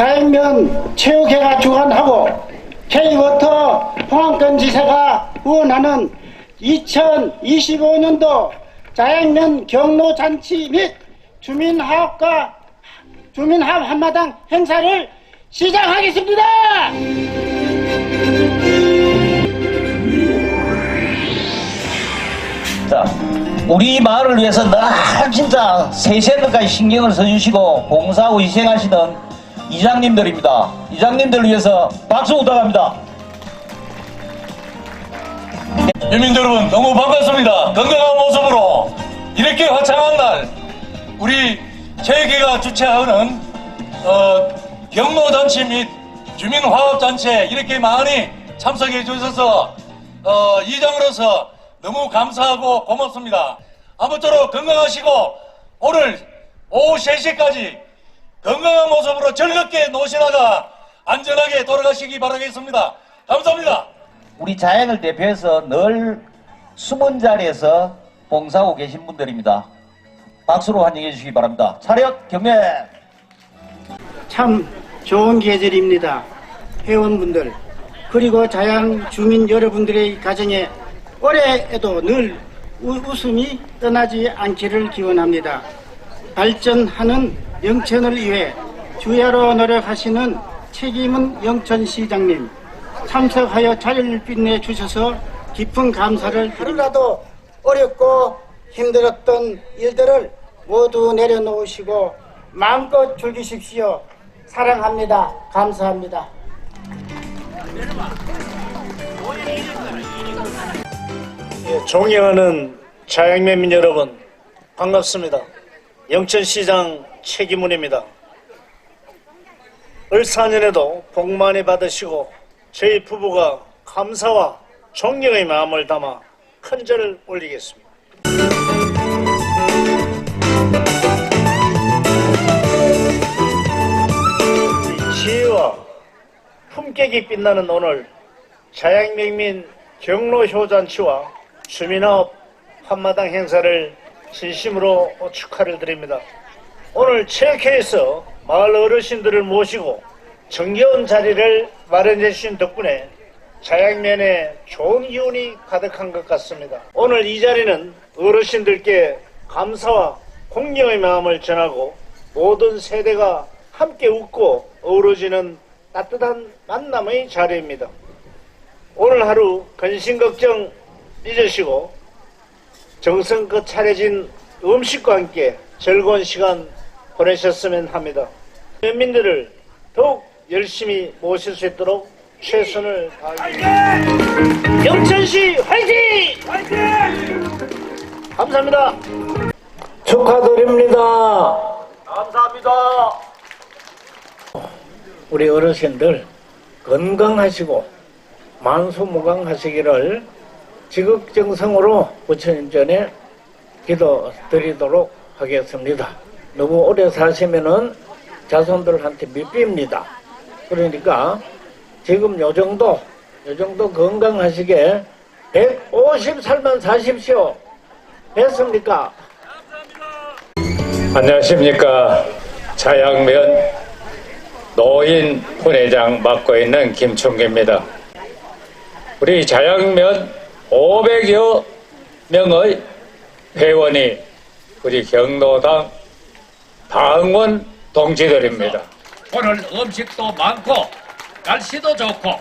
자연면 체육회가 주관하고 K워터 포항권 지사가 후원하는 2025년도 자연면 경로 잔치 및 주민화합과 주민화합 한마당 행사를 시작하겠습니다. 자, 우리 마을을 위해서 늘 진짜 세세까지 신경을 써주시고 봉사하고 희생하시는 이장님들입니다. 이장님들을 위해서 박수 부탁합니다. 유민 여러분 너무 반갑습니다. 건강한 모습으로 이렇게 화창한 날 우리 체육회가 주최하는 어, 경로잔치 및 주민화합잔치에 이렇게 많이 참석해 주셔서 어, 이장으로서 너무 감사하고 고맙습니다. 아무쪼록 건강하시고 오늘 오후 3시까지 건강한 모습으로 즐겁게 노시다가 안전하게 돌아가시기 바라겠습니다. 감사합니다. 우리 자연을 대표해서 늘 숨은 자리에서 봉사하고 계신 분들입니다. 박수로 환영해 주시기 바랍니다. 차렷 경례! 참 좋은 계절입니다. 회원분들 그리고 자양 주민 여러분들의 가정에 올해에도 늘 우- 웃음이 떠나지 않기를 기원합니다. 발전하는 영천을 위해 주야로 노력하시는 책임은 영천시장님 참석하여 자리를 빛내 주셔서 깊은 감사를 하루라도 어렵고 힘들었던 일들을 모두 내려놓으시고 마음껏 즐기십시오. 사랑합니다. 감사합니다. 예, 존경하는 자양면민 여러분 반갑습니다. 영천시장 최기문입니다. 을사년에도 복 많이 받으시고 저희 부부가 감사와 존경의 마음을 담아 큰 절을 올리겠습니다. 지혜와 품격이 빛나는 오늘 자양명민 경로효잔치와 주민화업 한마당 행사를 진심으로 축하를 드립니다. 오늘 체육회에서 마을 어르신들을 모시고 정겨운 자리를 마련해 주신 덕분에 자양면에 좋은 기운이 가득한 것 같습니다. 오늘 이 자리는 어르신들께 감사와 공경의 마음을 전하고 모든 세대가 함께 웃고 어우러지는 따뜻한 만남의 자리입니다. 오늘 하루 근심 걱정 잊으시고 정성껏 차려진 음식과 함께 즐거운 시간 보내셨으면 합니다. 면민들을 더욱 열심히 모실 수 있도록 최선을 다하겠습니다. 영천시 화이팅! 감사합니다. 축하드립니다. 감사합니다. 우리 어르신들 건강하시고 만수무강하시기를 지극정성으로 부처님 전에 기도 드리도록 하겠습니다. 너무 오래 사시면은 자손들한테 밑비입니다. 그러니까 지금 요 정도, 요 정도 건강하시게 150살만 사십시오. 됐습니까? 안녕하십니까. 자양면 노인 분회장 맡고 있는 김충기입니다. 우리 자양면 500여 명의 회원이 우리 경로당 방원 동지들입니다. 오늘 음식도 많고 날씨도 좋고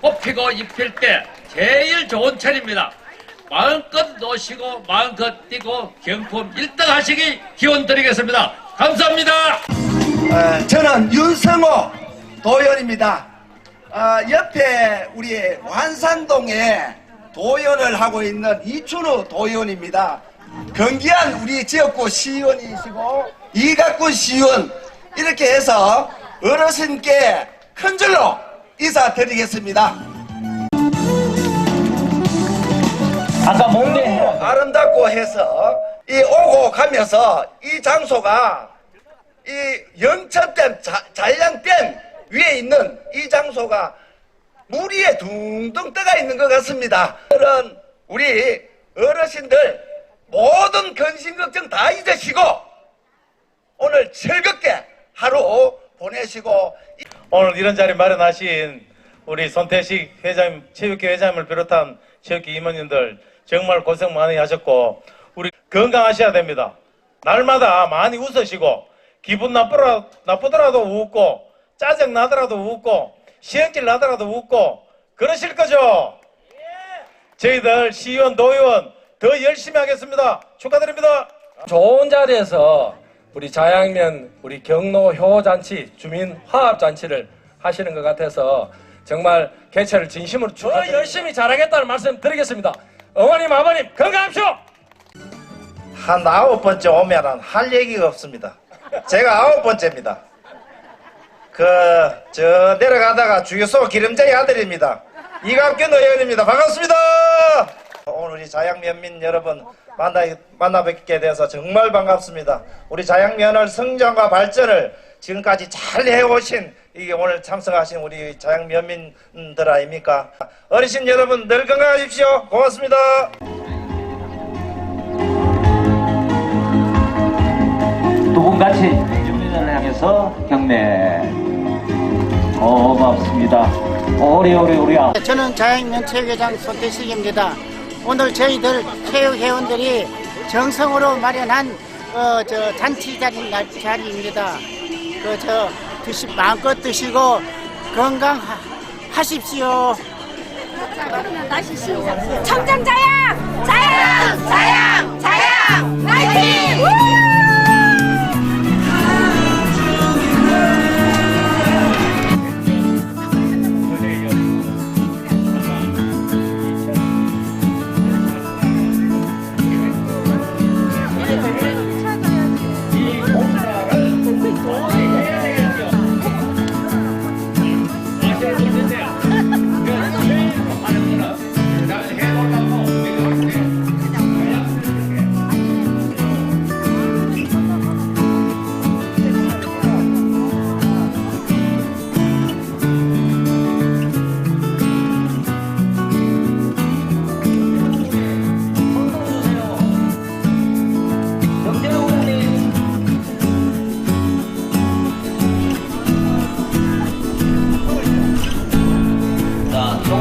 꽃 피고 입힐 때 제일 좋은 철입니다. 마음껏 노시고 마음껏 뛰고 경품 1등 하시기 기원 드리겠습니다. 감사합니다. 어, 저는 윤성호 도연입니다. 어, 옆에 우리 완산동에 도연을 하고 있는 이춘우 도연입니다. 경기한 우리 지역구 시의원이시고 이각군 시의원 이렇게 해서 어르신께 큰 절로 인사드리겠습니다. 아까 뭔데? 아름답고 해서 이 오고 가면서 이 장소가 이 영천댐 자- 잔량댐 위에 있는 이 장소가 물 위에 둥둥 떠가 있는 것 같습니다. 그런 우리 어르신들 모든 근심 걱정 다 잊으시고 오늘 즐겁게 하루 보내시고 오늘 이런 자리 마련하신 우리 손태식 회장님, 체육회 회장님을 비롯한 체육회 임원님들 정말 고생 많이 하셨고 우리 건강하셔야 됩니다. 날마다 많이 웃으시고 기분 나쁘라, 나쁘더라도 웃고 짜증 나더라도 웃고 시행질 나더라도 웃고 그러실 거죠? 저희들 시의원, 도의원 더 열심히 하겠습니다. 축하드립니다. 좋은 자리에서 우리 자양면 우리 경로 효잔치 주민 화합 잔치를 하시는 것 같아서 정말 개최를 진심으로 더 열심히 잘하겠다는 말씀 드리겠습니다. 어머님 아버님 건강합시오. 한 아홉 번째 오면은 할 얘기가 없습니다. 제가 아홉 번째입니다. 그 저 내려가다가 주유소 기름쟁이 아들입니다. 이갑균 의원입니다. 반갑습니다. 오늘 우리 자양면민 여러분 만나 만나 뵙게 돼서 정말 반갑습니다. 우리 자양면을 성장과 발전을 지금까지 잘 해오신 이게 오늘 참석하신 우리 자양면민들 아닙니까? 어르신 여러분 늘 건강하십시오. 고맙습니다. 두분 같이 주민을 향해서 경례 고맙습니다 오래오래오래야 저는 자양면 체육회장 손태식입니다. 오늘 저희들 체육 회원들이 정성으로 마련한 어, 저 잔치 자리 날 자리입니다. 그저 드시 마음껏 드시고 건강 하십시오. 청정자양! 자양! 자양! 자양! 화이팅!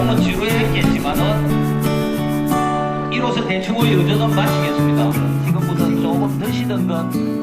자, 조금은 지루했겠지만은 이로써 대충의 여정은 마치겠습니다. 지금부터 조금 드시던 건